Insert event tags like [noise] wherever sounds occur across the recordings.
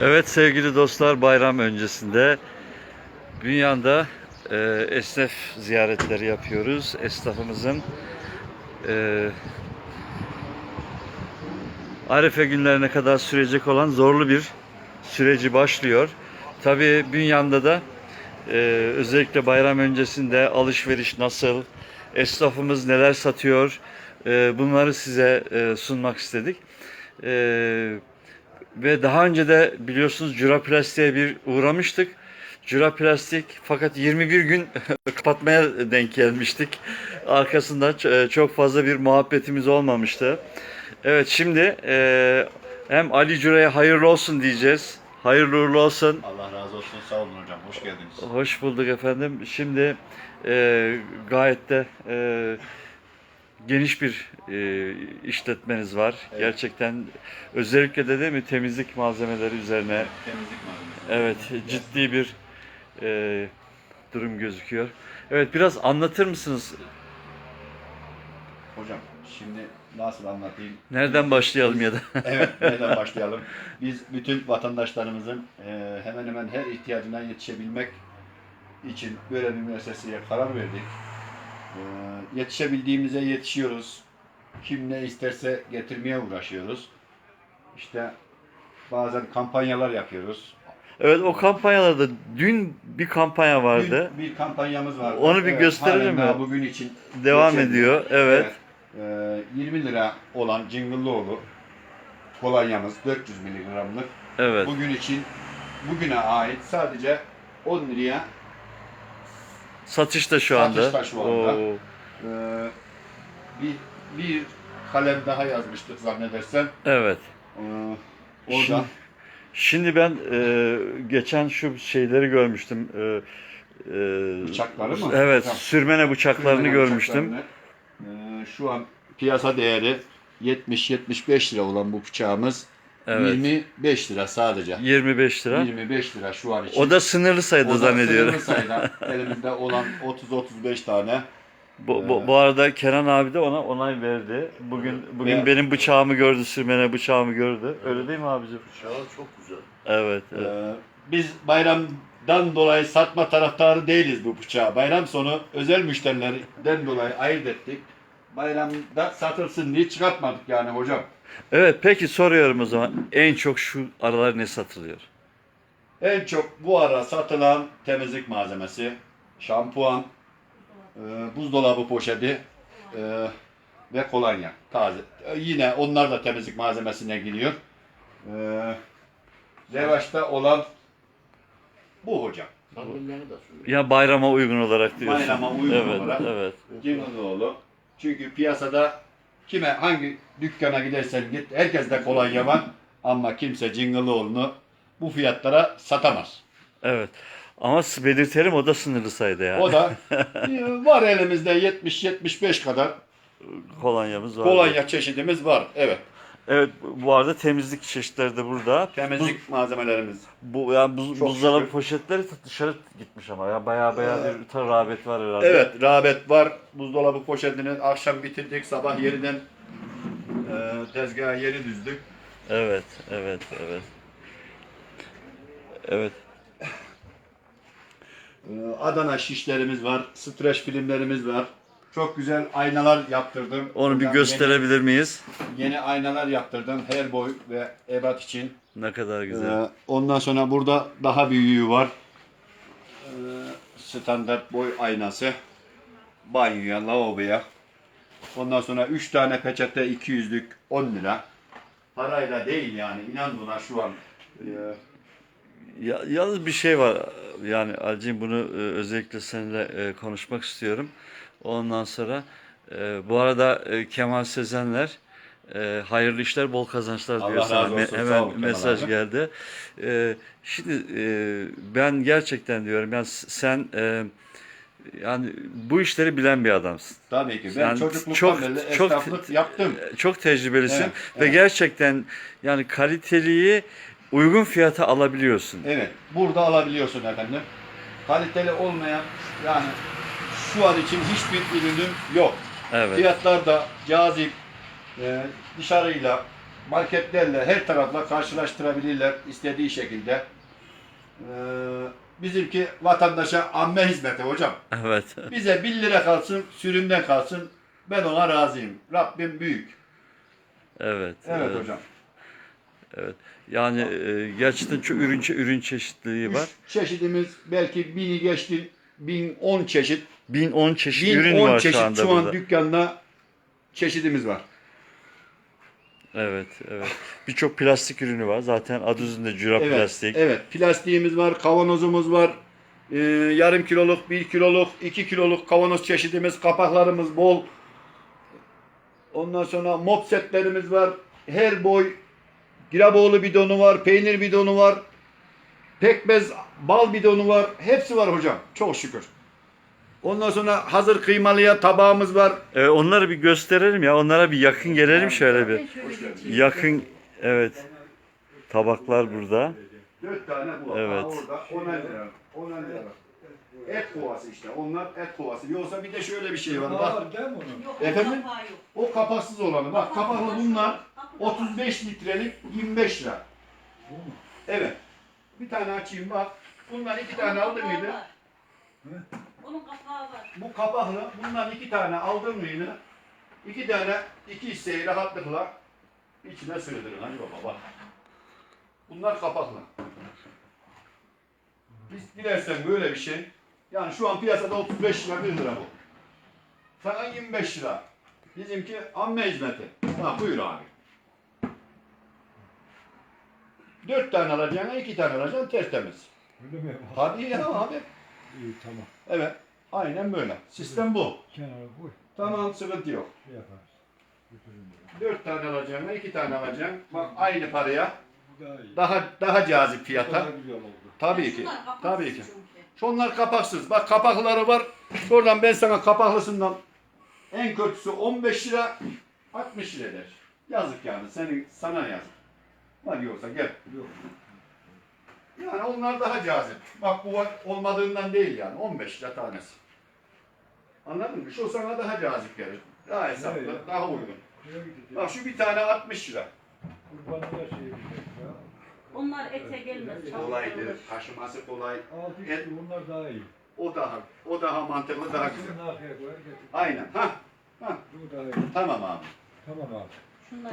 Evet sevgili dostlar bayram öncesinde Bünyan'da e, esnaf ziyaretleri yapıyoruz. Esnafımızın e, Arefe günlerine kadar sürecek olan zorlu bir süreci başlıyor. Tabii Bünyan'da da e, özellikle bayram öncesinde alışveriş nasıl, esnafımız neler satıyor e, bunları size e, sunmak istedik. E, ve daha önce de biliyorsunuz Cura Plastik'e bir uğramıştık. Cura Plastik fakat 21 gün [laughs] kapatmaya denk gelmiştik. Arkasında ç- e, çok fazla bir muhabbetimiz olmamıştı. Evet şimdi e, hem Ali Cura'ya hayırlı olsun diyeceğiz. Hayırlı uğurlu olsun. Allah razı olsun. Sağ olun hocam. Hoş geldiniz. Hoş bulduk efendim. Şimdi e, gayet de e, geniş bir e, işletmeniz var. Evet. Gerçekten özellikle de değil mi temizlik malzemeleri üzerine Temizlik malzemesi. evet ciddi bir e, durum gözüküyor. Evet biraz anlatır mısınız? Hocam şimdi nasıl anlatayım? Nereden başlayalım ya da? [laughs] evet nereden başlayalım? Biz bütün vatandaşlarımızın e, hemen hemen her ihtiyacına yetişebilmek için böyle bir müesseseye karar verdik. E, yetişebildiğimize yetişiyoruz. Kim ne isterse getirmeye uğraşıyoruz. İşte bazen kampanyalar yapıyoruz. Evet o kampanyalarda dün bir kampanya vardı. Dün bir kampanyamız vardı. Onu bir gösterelim halen mi? Bugün için Devam geçerli. ediyor. Evet. Ee, 20 lira olan Cingıllıoğlu kolonyamız 400 miligramlık. Evet. Bugün için bugüne ait sadece 10 liraya Satışta şu anda. Satışta şu anda. Oo. e, bir, bir kalem daha yazmıştık zannedersem. Evet. Ee, oradan Şimdi- Şimdi ben e, geçen şu şeyleri görmüştüm. E, e, Bıçakları mı? Evet, Hocam. sürmene bıçaklarını Kırmızı görmüştüm. bıçaklarını, e, şu an piyasa değeri 70-75 lira olan bu bıçağımız Evet. 25 lira sadece. 25 lira. 25 lira şu an için. O da sınırlı sayıda O da zannediyorum. sınırlı sayıda [laughs] elimizde olan 30-35 tane. Bu, bu, bu arada Kenan abi de ona onay verdi. Bugün bugün Ve- benim bıçağımı gördü, sürmene bıçağımı gördü. Öyle değil mi abicim? Bıçağı çok güzel. Evet. evet. Ee, biz bayramdan dolayı satma taraftarı değiliz bu bıçağı. Bayram sonu özel müşterilerden dolayı ayırt ettik. Bayramda satılsın diye çıkartmadık yani hocam. Evet, peki soruyorum o zaman. En çok şu aralar ne satılıyor? En çok bu ara satılan temizlik malzemesi, şampuan, e, buzdolabı poşeti e, ve kolonya taze. E, yine onlar da temizlik malzemesine giriyor. E, revaçta olan bu hocam. Ya bayrama uygun olarak diyorsun. Bayrama uygun evet, olarak. Evet. Cimrioğlu. Çünkü piyasada kime hangi dükkana gidersen git herkeste kolonya var ama kimse Cingılıoğlu'nu bu fiyatlara satamaz. Evet. Ama belirtelim o da sınırlı sayıda yani. O da [laughs] e, var elimizde 70-75 kadar kolonyamız var. kolonya çeşidimiz var. Evet. Evet bu arada temizlik çeşitleri de burada. Temizlik malzemelerimiz. Bu yani buz, Çok buzdolabı şükür. poşetleri dışarı gitmiş ama ya bayağı bayağı bir tar- rağbet var herhalde. Evet, rağbet var. Buzdolabı poşetini akşam bitirdik, sabah yeniden e, tezgaha yeni düzdük. Evet, evet, evet. Evet. Ee, Adana şişlerimiz var, streç filmlerimiz var. Çok güzel aynalar yaptırdım. Onu bir Hocam gösterebilir miyiz? Yeni, yeni aynalar yaptırdım her boy ve ebat için. Ne kadar güzel. Ee, ondan sonra burada daha büyüğü var. Ee, standart boy aynası. Banyoya, lavaboya. Ondan sonra 3 tane peçete 200'lük 10 lira. Parayla değil yani inan buna şu an. Ee, Ya, yalnız bir şey var. Yani Alcim bunu e, özellikle seninle e, konuşmak istiyorum. Ondan sonra e, bu arada e, Kemal Sezenler e, hayırlı işler bol kazançlar diyor Allah sana. razı olsun. Me- hemen ol mesaj abi. geldi. E, şimdi e, ben gerçekten diyorum yani sen e, yani bu işleri bilen bir adamsın. tabii ki ben Yani çocukluktan çok- beri çok- esnaflık yaptım. Çok tecrübelisin Evet, ve evet. gerçekten yani kaliteliyi uygun fiyata alabiliyorsun. Evet, burada alabiliyorsun efendim. Kaliteli olmayan yani şu an için hiçbir ürünüm yok. Evet. Fiyatlar da cazip. Ee, dışarıyla marketlerle her tarafla karşılaştırabilirler istediği şekilde. Ee, bizimki vatandaşa amme hizmeti hocam. Evet. Bize 1 lira kalsın, sürümden kalsın. Ben ona razıyım. Rabbim büyük. Evet. Evet, hocam. Yani e, gerçekten çok ürün ürün çeşitliliği var. Üç çeşidimiz belki bini geçti. 1010 çeşit. 1010 çeşit 1010 ürün var çeşit şu anda şu an burada. dükkanda çeşidimiz var. Evet, evet. Birçok plastik ürünü var. Zaten adı üzerinde cüra Evet, plastik. evet. Plastiğimiz var, kavanozumuz var. Ee, yarım kiloluk, bir kiloluk, iki kiloluk kavanoz çeşidimiz, kapaklarımız bol. Ondan sonra mop setlerimiz var. Her boy Giraboğlu bidonu var, peynir bidonu var. Pekmez, bal bidonu var. Hepsi var hocam. Çok şükür. Ondan sonra hazır kıymalıya tabağımız var. Evet, onları bir gösterelim ya. Onlara bir yakın gelelim şöyle bir. Yakın evet. Tabaklar burada. Dört tane bu. Evet. Aa, orada 10 lira. 10 lira. Et kovası işte. Onlar et kovası. Yoksa bir de şöyle bir şey var. Bak Efendim? o kapaksız olanı. Bak kapaklı bunlar 35 litrelik 25 lira. Evet. Bir tane açayım bak. Bundan iki tane kapağı mıydı? Onun kapağı var. Bu kapaklı. Bundan iki tane aldın mıydı? İki tane iki hisseyi rahatlıkla içine sığdırın. Hadi baba bak. Bunlar kapaklı. Biz dilersen böyle bir şey. Yani şu an piyasada 35 lira 1 lira bu. Sana 25 lira. Bizimki amme hizmeti. Ha buyur abi. Dört tane alacağına iki tane alacaksın tertemiz. Öyle mi? Hadi ya abi. İyi tamam. Evet. Aynen böyle. Sistem bu. Kenara koy. Tamam sıkıntı yok. Şey yaparız. Götürün bunu. Dört tane alacağına iki tane alacaksın. Bak aynı paraya Bu daha iyi. daha daha cazip Bu fiyata. daha güzel oldu. Tabii ki. Şunlar Tabii ki. çünkü. Şunlar kapaksız. Bak kapakları var. Şuradan ben sana kapaklısından en kötüsü 15 lira 60 lira eder. Yazık yani. Senin sana yazık. Hadi yoksa gel. Yok. Yani onlar daha cazip. Bak bu var- olmadığından değil yani. 15 lira tanesi. Anladın mı? Şu sana daha cazip gelir. Daha hesaplı, Evet. daha uygun. Bak şu bir tane 60 lira. Kurbanın da şey ya. Onlar ete gelmez. Kolaydır, taşıması kolay. Altı Et- bunlar daha iyi. O daha, o daha mantıklı, daha güzel. Aynen. Ha, Bu daha iyi. tamam abi. Tamam abi. Şunlar.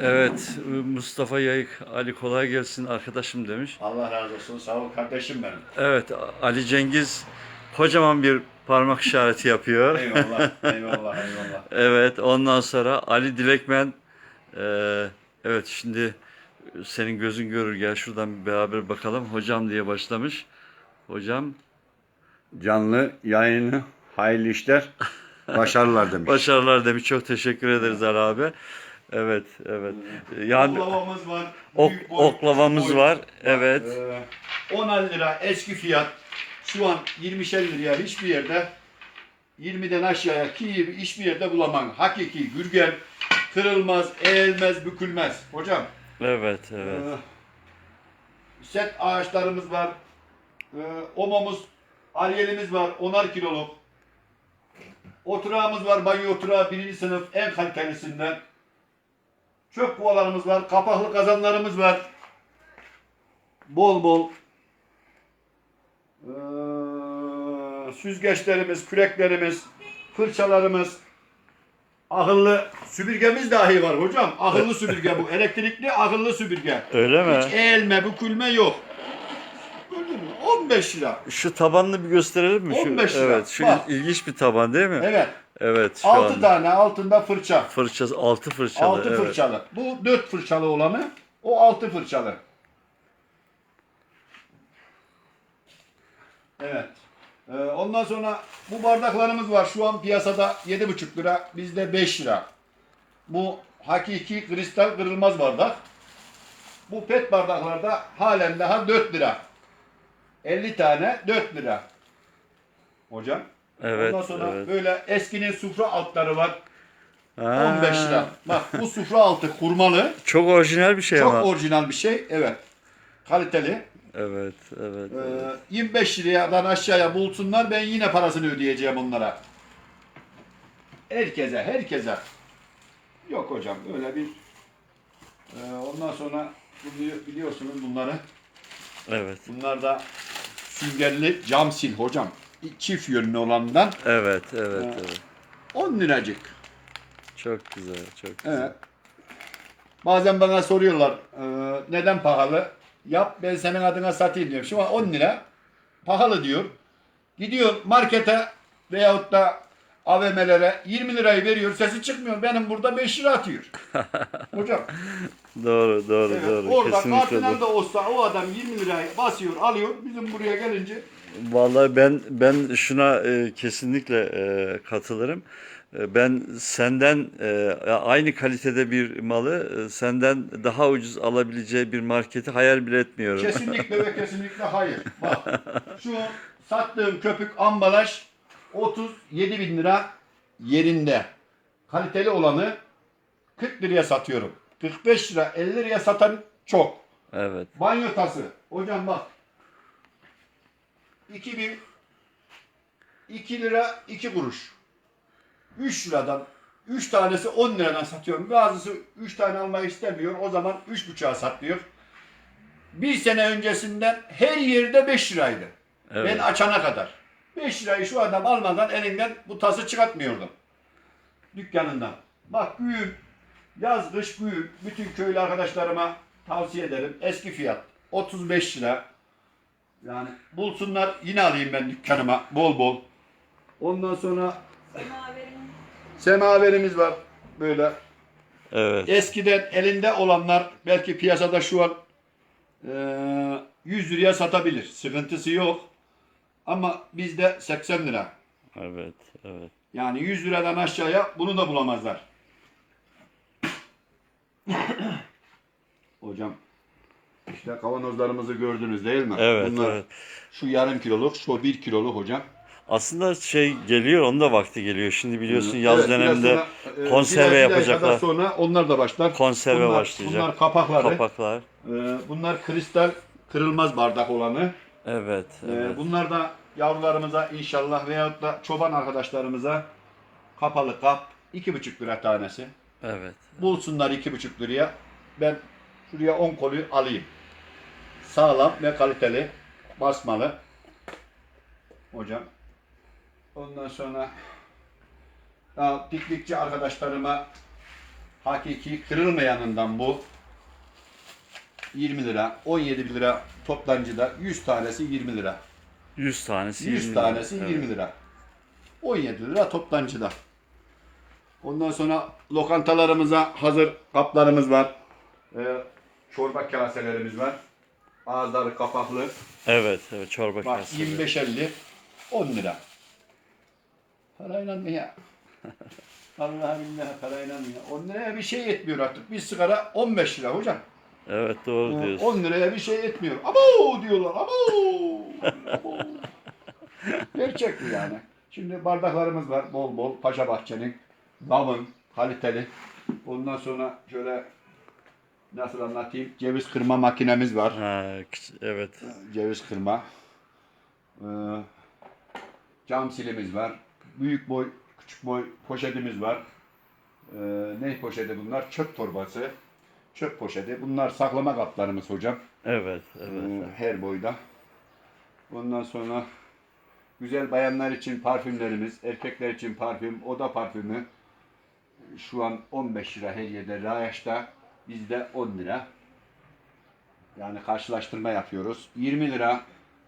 Evet, Mustafa Yayık, Ali kolay gelsin arkadaşım demiş. Allah razı olsun. Sağ ol kardeşim benim. Evet, Ali Cengiz kocaman bir parmak işareti yapıyor. [laughs] Eyvallah, eyvallah, eyvallah. Evet, ondan sonra Ali Dilekmen, eee, evet şimdi senin gözün görür gel şuradan bir beraber bakalım. Hocam diye başlamış. Hocam Canlı yayını, hayırlı işler, [laughs] başarılar demiş. başarılar demiş. Çok teşekkür ederiz Ali abi. Evet, evet. Yani Oklavamız var. ok, büyük boy, oklavamız boy. var. Evet. Ee, 10 lira eski fiyat. Şu an 20'şer liraya hiçbir yerde 20'den aşağıya ki hiçbir yerde bulamam. Hakiki gürgen kırılmaz, eğilmez, bükülmez. Hocam Evet, evet. Ee, set ağaçlarımız var. Ee, omamız, alyelimiz var. 10'ar kiloluk. Oturağımız var. Banyo oturağı birinci sınıf en kalitelisinden. Çöp kovalarımız var. Kapaklı kazanlarımız var. Bol bol. Ee, süzgeçlerimiz, küreklerimiz, fırçalarımız, akıllı süpürgemiz dahi var hocam. Akıllı süpürge bu. [laughs] Elektrikli akıllı süpürge. Öyle mi? Hiç eğilme, bükülme yok. Gördün mü? 15 lira. Şu tabanını bir gösterelim mi? Şu, 15 lira. Evet, şu Bak. ilginç bir taban değil mi? Evet. Evet, şu 6 anda. tane altında fırça. Fırçası, altı fırçalı. 6 evet. fırçalı. Bu 4 fırçalı olanı. O 6 fırçalı. Evet. Ee, ondan sonra bu bardaklarımız var. Şu an piyasada 7,5 lira. Bizde 5 lira. Bu hakiki kristal kırılmaz bardak. Bu pet bardaklarda halen daha 4 lira. 50 tane 4 lira. Hocam. Evet, Ondan sonra evet. böyle eskinin sufra altları var. Ha, 15 lira. Bak bu sufra altı kurmalı. Çok orijinal bir şey Çok ama. orijinal bir şey. Evet. Kaliteli. evet, evet. Ee, evet. 25 liradan aşağıya bulsunlar. Ben yine parasını ödeyeceğim onlara. Herkese, herkese. Yok hocam öyle bir Ee, ondan sonra biliyorsunuz bunları. Evet. Bunlar da süngerli cam sil hocam. Çift yönlü olandan Evet, evet, Evet. evet. 10 liracık. Çok güzel, çok güzel. Evet. Bazen bana soruyorlar e, neden pahalı? Yap ben senin adına satayım diyorum. Şimdi 10 lira pahalı diyor. Gidiyor markete veyahut da AVM'lere 20 lirayı veriyor sesi çıkmıyor. Benim burada 5 lira atıyor. [laughs] Hocam Doğru, doğru, evet, doğru. orada Kesinlikle kartından da olsa o adam 20 lirayı basıyor alıyor. Bizim buraya gelince Vallahi ben ben şuna e, kesinlikle e, katılırım. E, ben senden e, aynı kalitede bir malı e, senden daha ucuz alabileceği bir marketi hayal bile etmiyorum. Kesinlikle ve [laughs] kesinlikle hayır. Bak şu sattığım köpük ambalaj 37 bin lira yerinde. Kaliteli olanı 40 liraya satıyorum. 45 lira 50 liraya satan çok. Evet. Banyo tası. Hocam bak. 2000 2 lira 2 kuruş. 3 liradan 3 tanesi 10 liradan satıyorum. Bazısı 3 tane almayı istemiyor. O zaman 3,5'a satıyor. Bir sene öncesinden her yerde 5 liraydı. Evet. Ben açana kadar. 5 lirayı şu adam almadan elinden bu tası çıkartmıyordum. Dükkanından. Bak büyük, yaz kış büyük. Bütün köylü arkadaşlarıma tavsiye ederim. Eski fiyat 35 lira. Yani bulsunlar yine alayım ben dükkanıma bol bol. Ondan sonra Semaverin semaverimiz var böyle. Evet. Eskiden elinde olanlar belki piyasada şu an eee 100 liraya satabilir. Sıkıntısı yok. Ama bizde 80 lira. Evet. Evet. Yani 100 liradan aşağıya bunu da bulamazlar. Hocam işte kavanozlarımızı gördünüz değil mi? Evet, Bunlar evet. şu yarım kiloluk, şu bir kiloluk hocam. Aslında şey geliyor, onun da vakti geliyor. Şimdi biliyorsun yaz Evet, döneminde biraz sonra, e, konserve bir ay- bir ay yapacaklar. kadar sonra onlar da başlar. konserve bunlar, başlayacak. Bunlar kapakları. Kapaklar. Ee, bunlar kristal kırılmaz bardak olanı. Evet, Ee, evet. bunlar da yavrularımıza inşallah veyahut da çoban arkadaşlarımıza kapalı kap 2,5 lira tanesi. Evet. Bulsunlar 2,5 liraya. Ben şuraya 10 kolu alayım. Sağlam ve kaliteli. Basmalı. Hocam. Ondan sonra ya, piknikçi arkadaşlarıma hakiki kırılmayanından bu 20 lira, 17 lira toptancıda 100 tanesi 20 lira. 100 tanesi 100 20 lira. tanesi Evet. 20 lira. 17 lira toptancıda. Ondan sonra lokantalarımıza hazır kaplarımız var. Ee, çorba kaselerimiz var. Ağızları kapaklı. Evet, evet. Çorba Bak kaseleri. 25-50 10 lira. Parayla mı ya? [laughs] Allah'ım billahi parayla mı ya? 10 liraya bir şey etmiyor artık. Bir sigara 15 lira hocam. Evet, doğru Ee, diyorsun. 10 liraya bir şey etmiyor. Abo diyorlar. Abo. Abo. Gerçek mi yani? Şimdi bardaklarımız var bol bol. Paşa Bahçe'nin. Lavın. Kaliteli. Ondan sonra şöyle nasıl anlatayım? Ceviz kırma makinemiz var. Ha, küç- evet. Ceviz kırma. Ee, cam silimiz var. Büyük boy, küçük boy poşetimiz var. Ee, ne poşeti bunlar? Çöp torbası. Çöp poşeti. Bunlar saklama kaplarımız hocam. Evet, evet. Ee, her boyda. Ondan sonra güzel bayanlar için parfümlerimiz, erkekler için parfüm, oda parfümü. Şu an 15 lira her yerde. Rayaş'ta bizde 10 lira. Yani karşılaştırma yapıyoruz. 20 lira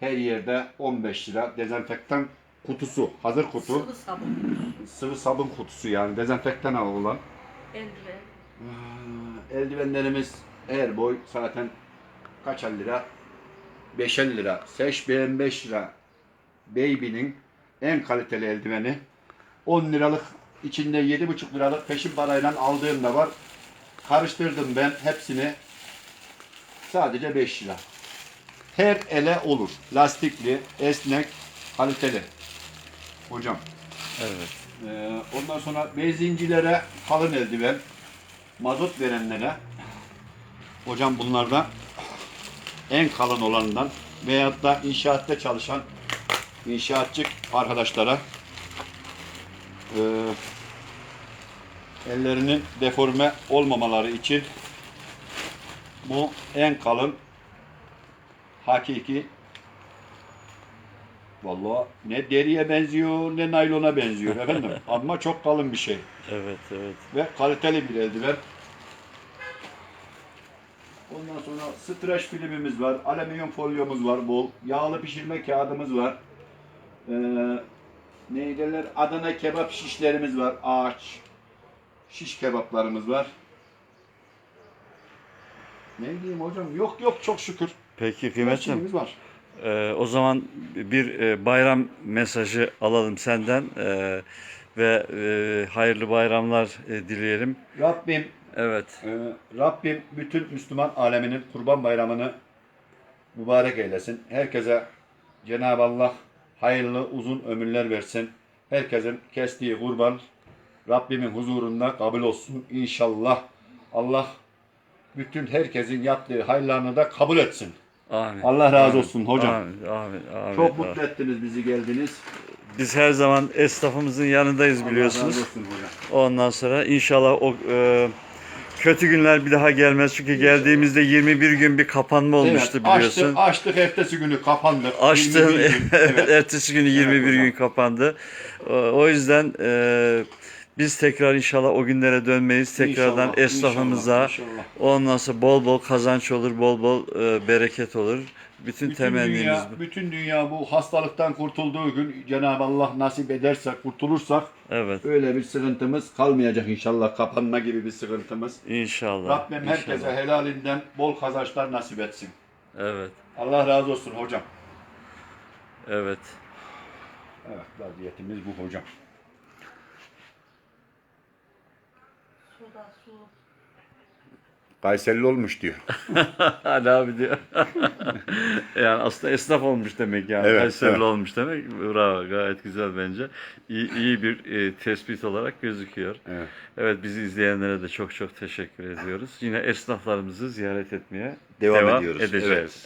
her yerde 15 lira. Dezenfektan kutusu, hazır kutu. sıvı sabun, Sıvı sabun kutusu yani dezenfektan olan. eldiven. Eldivenlerimiz her boy zaten kaç lira? 5'er lira. Seç beğen 5 lira. Baby'nin en kaliteli eldiveni. 10 liralık içinde 7,5 liralık peşin parayla aldığım da var. Karıştırdım ben hepsini. Sadece 5 lira. Her ele olur. Lastikli, esnek, kaliteli. Hocam. Evet. Ee, ondan sonra benzincilere kalın eldiven, mazot verenlere hocam bunlardan en kalın olanından veyahut da inşaatta çalışan inşaatçı arkadaşlara e, ellerinin deforme olmamaları için Bu en kalın hakiki Vallahi ne deriye benziyor ne naylona benziyor efendim. [laughs] Ama çok kalın bir şey Evet, evet. ve kaliteli bir eldiven. Ondan sonra streç filmimiz var, alüminyum folyomuz var bol, yağlı pişirme kağıdımız var. Ee, ne derler? Adana kebap şişlerimiz var, ağaç şiş kebaplarımız var. Ne diyeyim hocam? Yok yok çok şükür. Peki Her kıymetlim. şeyimiz var. Ee, o zaman bir e, bayram mesajı alalım senden Ee, ve e, hayırlı bayramlar e, dileyelim. Rabbim Evet. Ee, Rabbim bütün Müslüman aleminin kurban bayramını mübarek eylesin. Herkese Cenab-ı Allah hayırlı uzun ömürler versin. Herkesin kestiği kurban Rabbimin huzurunda kabul olsun inşallah. Allah bütün herkesin yaptığı hayırlarını da kabul etsin. Amin. Allah razı olsun hocam. Amin. Amin. amin. Çok mutlu ettiniz bizi geldiniz. Biz her zaman esnafımızın yanındayız Allah biliyorsunuz. razı olsun hocam. Ondan sonra inşallah o e, kötü günler bir daha gelmez. Çünkü geldiğimizde 21 gün bir kapanma olmuştu Evet, biliyorsun. Açtık, açtık ertesi günü kapandık. Açtığın 21 gün. [laughs] evet, ertesi günü 21 hocam. gün kapandı. O, o yüzden e, biz tekrar inşallah o günlere dönmeyiz. Tekrardan İnşallah, esnafımıza inşallah, inşallah. ondan sonra bol bol kazanç olur, bol bol e, bereket olur. Bütün, Bütün temennimiz dünya, bu. bütün dünya bu hastalıktan kurtulduğu gün Cenab-ı Allah nasip ederse kurtulursak Evet. öyle bir sıkıntımız kalmayacak inşallah. Kapanma gibi bir sıkıntımız. İnşallah. Rabbim herkese inşallah. helalinden bol kazançlar nasip etsin. Evet. Allah razı olsun hocam. Evet. Evet vaziyetimiz bu hocam. Suda su. Kayserili olmuş diyor. [laughs] Hadi abi diyor. [laughs] yani aslında esnaf olmuş demek yani. Evet, Kayserili evet. olmuş demek. Bravo. Gayet güzel bence. İyi, iyi bir e, tespit olarak gözüküyor. Evet. Evet bizi izleyenlere de çok çok teşekkür ediyoruz. Yine esnaflarımızı ziyaret etmeye Devam devam ediyoruz. edeceğiz. Evet.